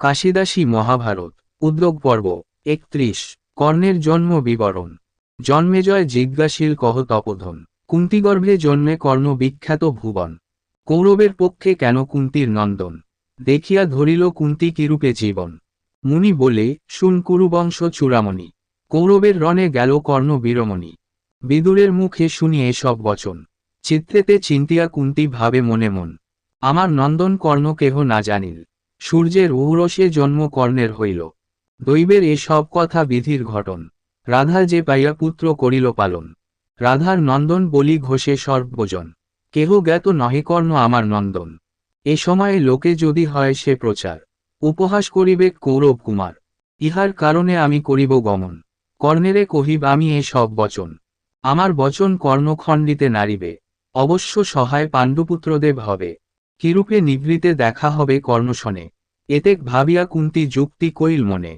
কাশিদাসী মহাভারত, উদ্যোগ পর্ব, একত্রিশ, কর্ণের জন্ম বিবরণ। জন্মেজয় জিজ্ঞাসীল কহ তপোধন, কুন্তিগর্ভে জন্মে কর্ণ বিখ্যাত ভুবন। কৌরবের পক্ষে কেন কুন্তির নন্দন? দেখিয়া ধরিল কুন্তি কিরূপে জীবন। মুনি বলে, শুন কুরুবংশ চূড়ামণি, কৌরবের রণে গেল কর্ণ বীরমণি। বিদুরের মুখে শুনি এসব বচন, চিত্রেতে চিন্তিয়া কুন্তি ভাবে মনে মন। আমার নন্দন কর্ণ কেহ না জানিল। সূর্যের ঔরসে জন্ম কর্ণের হইল। দৈবের এসব কথা বিধির ঘটন। রাধা যে পাইয়া পুত্র করিল পালন। রাধার নন্দন বলি ঘোষে সর্বজন। কেহ জ্ঞাত নহে কর্ণ আমার নন্দন। এ সময়ে লোকে যদি হয় সে প্রচার। উপহাস করিবে কৌরব কুমার। ইহার কারণে আমি করিব গমন। কর্ণেরে কহিব, আমি এ সব বচন। আমার বচন কর্ণখণ্ডিতে নারিবে। অবশ্য সহায় পাণ্ডুপুত্রদেব হবে। কিরূপে নিভৃতে দেখা হবে কর্ণশনে? এতেক ভাবিয়া কুন্তি যুক্তি কইল মনে,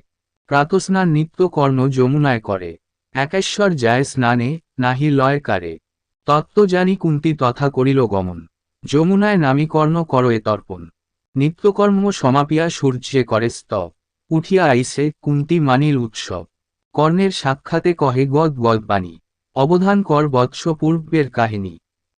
প্রাতস্নান নিত্য কর্ণ যমুনায় করে, একেশ্বর যায় স্নানে, নাহি লয় কারে। তত্ত্ব জানি কুন্তি তথা করিল গমন, যমুনায় নামি কর্ণ কর এ তর্পণ। নিত্যকর্ম সমাপিয়া সূর্যে করে স্তব, উঠিয়া আইসে কুন্তি মানিল উৎসব। কর্ণের সাক্ষাতে কহে গদ গদ বাণী, অবধান কর বৎস পূর্বের কাহিনী।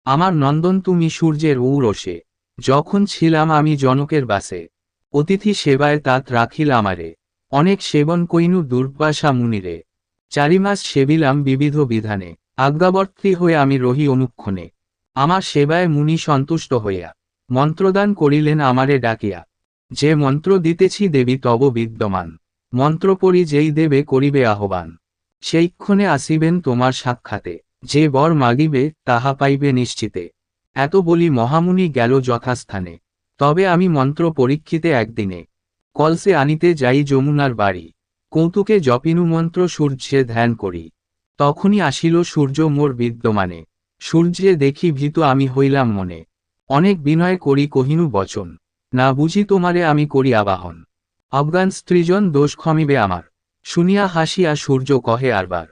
আমার নন্দন তুমি সূর্যের ঔরসে যখন ছিলাম আমি জনকের বাসে। অতিথি সেবায় তাত রাখিল আমারে। অনেক সেবন কইনু দুর্বাসা মুনিরে। চারিমাস সেবিলাম বিবিধ বিধানে। আজ্ঞাবর্তী হয়ে আমি রহি অনুক্ষণে। আমার সেবায় মুনি সন্তুষ্ট হইয়া মন্ত্রদান করিলেন আমারে ডাকিয়া। যে মন্ত্র দিতেছি দেবী তব বিদ্যমান। মন্ত্র পড়ি যেই দেবে করিবে আহ্বান। সেইক্ষণে আসিবেন তোমার সাক্ষাতে। যে বর মাগিবে, তাহা পাইবে নিশ্চিতে। এত বলি মহামুনি গেল যথাস্থানে। তবে আমি মন্ত্র পরীক্ষিতে একদিনে। কলসে আনিতে যাই যমুনার বাড়ি। কৌতুকে জপিনু মন্ত্র সূর্যে ধ্যান করি। তখনই আসিল সূর্য মোর বিদ্যমানে। সূর্যে দেখি ভীত আমি হইলাম মনে। অনেক বিনয় করি কহিনু বচন। না বুঝি তোমারে আমি করি আবাহন। আফগান স্ত্রীজন দোষ ক্ষমিবে আমার। শুনিয়া হাসিয়া সূর্য কহে আরবার।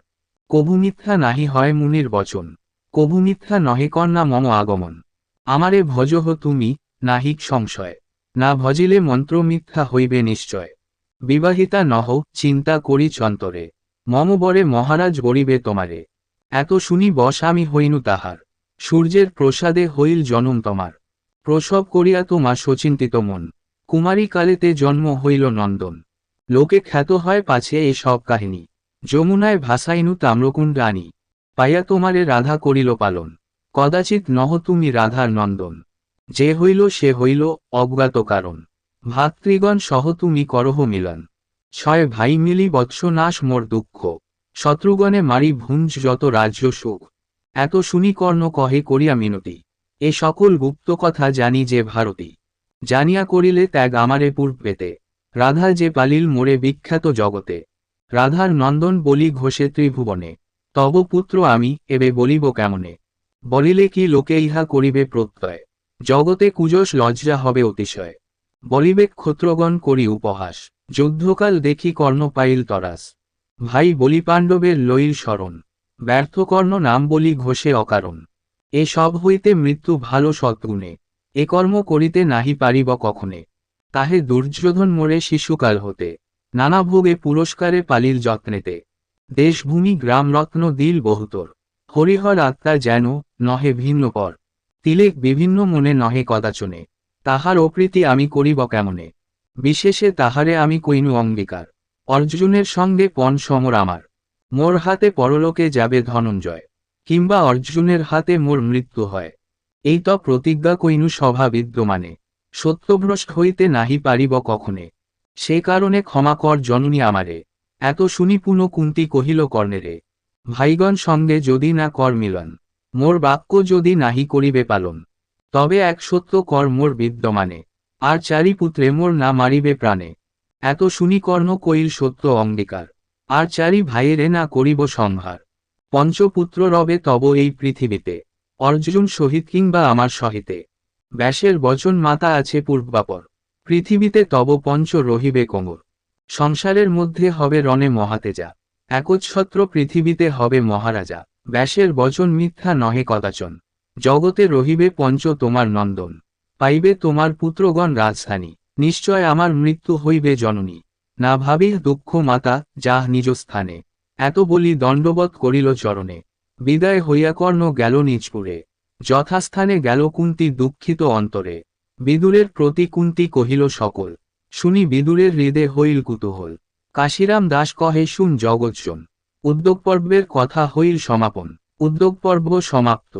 কভু মিথ্যা নাহি হয় মুনির বচন। কভু মিথ্যা নহে কন্যা মম আগমন। আমারে ভজহ তুমি, নাহিক সংশয়। না ভজিলে মন্ত্র মিথ্যা হইবে নিশ্চয়। বিবাহিতা নহ, চিন্তা করি চন্তরে। মম বরে মহারাজ গরিবে তোমারে। এত শুনি বস আমি হইনু তাহার। সূর্যের প্রসাদে হইল জনম তোমার। প্রসব করিয়া তোমা সচিন্তিত মন। কুমারী কালেতে জন্ম হইল নন্দন। লোকে খ্যাত হয় পাছে এ সব কাহিনী। যমুনায় ভাসাইনু তাম্রকুণ্ড আনি পাইয়া তোমারে রাধা করিল পালন। কদাচিৎ নহ তুমি রাধার নন্দন। যে হইল সে হইল অজ্ঞাত কারণ। ভাতৃগণ সহ তুমি করহ মিলন। ছয় ভাই মিলি বৎস নাশ মোর দুঃখ। শত্রুগণে মারি ভুঞ্জ যত রাজ্য সুখ। এত শুনি কর্ণ কহে করিয়া মিনতি। এ সকল গুপ্ত কথা জানি যে ভারতী। জানিয়া করিলে ত্যাগ আমারে পূর্বেতে। রাধা যে পালিল মোরে বিখ্যাত জগতে। রাধার নন্দন বলি ঘোষে ত্রিভুবনে। তব পুত্র আমি, এবে বলিব কেমনে? বলিলে কি লোকে ইহা করিবে প্রত্যয়? জগতে কুজস লজ্জা হবে অতিশয়। বলিবে ক্ষত্রগণ করি উপহাস। যুদ্ধকাল দেখি কর্ণ পাইল তরাস। ভাই বলি পাণ্ডবের লইল স্মরণ। ব্যর্থ কর্ণ নাম বলি ঘোষে অকারণ। এ সব হইতে মৃত্যু ভালো সৎগুণে এ কর্ম করিতে নাহি পারিব কখনে। তাহে দুর্যোধন মোরে শিশুকাল হতে। নানা ভোগে পুরস্কারে পালিল যত্নেতে। দেশভূমি গ্রামরত্ন দিল বহুতর। হরিহর আত্মা যেন নহে ভিন্ন পর। তিলেক বিভিন্ন মনে নহে কদাচনে তাহার অপ্রীতি আমি করিব কেমনে? বিশেষে তাহারে আমি কইনু অঙ্গীকার। অর্জুনের সঙ্গে পণ সমর আমার। মোর হাতে পরলোকে যাবে ধনঞ্জয়। কিংবা অর্জুনের হাতে মোর মৃত্যু হয়। এই তো প্রতিজ্ঞা কইনু সভা বিদ্যমানে। সত্যভ্রষ্ট হইতে নাহি পারিব কখনে। সে কারণে ক্ষমা কর জননী আমারে। এত শুনি পুনঃ কুন্তি কহিল কর্ণেরে, ভাইগণ সঙ্গে যদি না কর মিলন, মোর বাক্য যদি নাহি করিবে পালন, তবে এক সত্য কর মোর বিদ্যমানে, আর চারি পুত্রে মোর না মারিবে প্রাণে। এত শুনি কর্ণ কইল সত্য অঙ্গীকার, আর চারি ভাইয়েরে না করিব সংহার। পঞ্চপুত্র রবে তব এই পৃথিবীতে, অর্জুন সহিত কিংবা আমার সহিতে। ব্যাসের বচন মাতা আছে পূর্বাপর, পৃথিবীতে তব পঞ্চ রহিবে কোমর। সংসারের মধ্যে হবে রণে মহাতেজা, একচ্ছত্র পৃথিবীতে হবে মহারাজা, ব্যাসের বচন মিথ্যা নহে কদাচন, জগতে রহিবে পঞ্চ তোমার নন্দন, পাইবে তোমার পুত্রগণ রাজধানী, নিশ্চয় আমার মৃত্যু হইবে জননী, না ভাবিহ দুঃখ মাতা যাহ নিজ স্থানে, এত বলি দণ্ডবৎ করিল চরণে, বিদায় হইয়া কর্ণ গেল নিজপুরে, যথাস্থানে গেল কুন্তি দুঃখিত অন্তরে, বিদুরের প্রতি কুন্তি কহিল সকল শুনি বিদুরের হৃদে হইল কুতূহল। কাশিরাম দাস কহে, শুন জগৎজন উদ্যোগ পর্বের কথা হইল সমাপন। উদ্যোগ পর্ব সমাপ্ত।